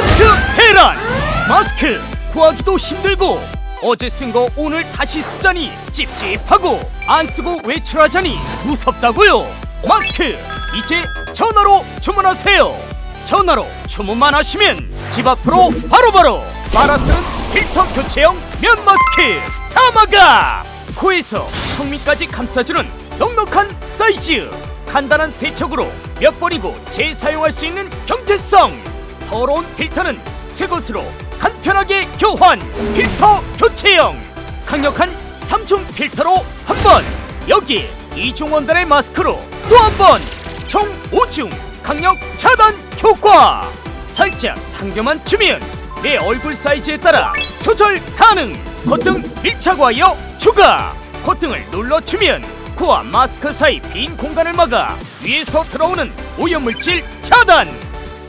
마스크 대란! 마스크! 구하기도 힘들고 어제 쓴 거 오늘 다시 쓰자니 찝찝하고 안 쓰고 외출하자니 무섭다고요. 마스크! 이제 전화로 주문하세요. 전화로 주문만 하시면 집 앞으로 바로바로 마라스는 필터 교체형 면 마스크 다마가! 코에서 턱밑까지 감싸주는 넉넉한 사이즈! 간단한 세척으로 몇 번이고 재사용할 수 있는 경제성 더러운 필터는 새 것으로 간편하게 교환. 필터 교체형 강력한 삼중 필터로 한 번. 여기 이중 원단의 마스크로 또 한 번. 총 5중 강력 차단 효과. 살짝 당겨만 주면 내 얼굴 사이즈에 따라 조절 가능. 콧등 밀착 와이어 추가. 콧등을 눌러주면 코와 마스크 사이 빈 공간을 막아 위에서 들어오는 오염물질 차단.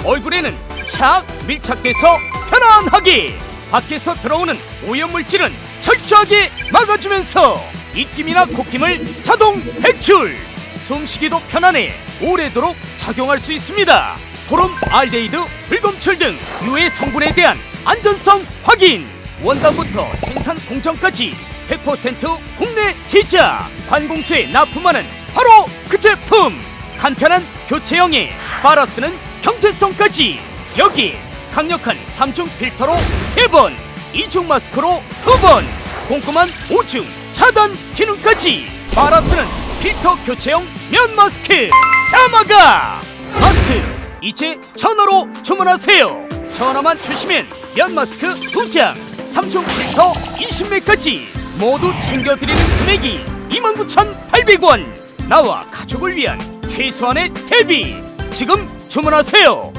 얼굴에는 착 밀착돼서 편안하게 밖에서 들어오는 오염물질은 철저하게 막아주면서 입김이나 콧김을 자동 배출 숨쉬기도 편안해 오래도록 작용할 수 있습니다. 포름 알데히드 불검출 등 유해 성분에 대한 안전성 확인. 원단부터 생산 공정까지 100% 국내 제작 관공서에 납품하는 바로 그 제품. 간편한 교체형에 빨아쓰는 경제성까지 여기 강력한 3중 필터로 3번 2중 마스크로 2번 꼼꼼한 5중 차단 기능까지. 빨아쓰는 필터 교체형 면 마스크. 다마가! 마스크 이제 전화로 주문하세요. 전화만 주시면 면 마스크 2장 3중 필터 20매까지 모두 챙겨드리는 금액이 29,800원. 나와 가족을 위한 최소한의 대비. 지금 주문하세요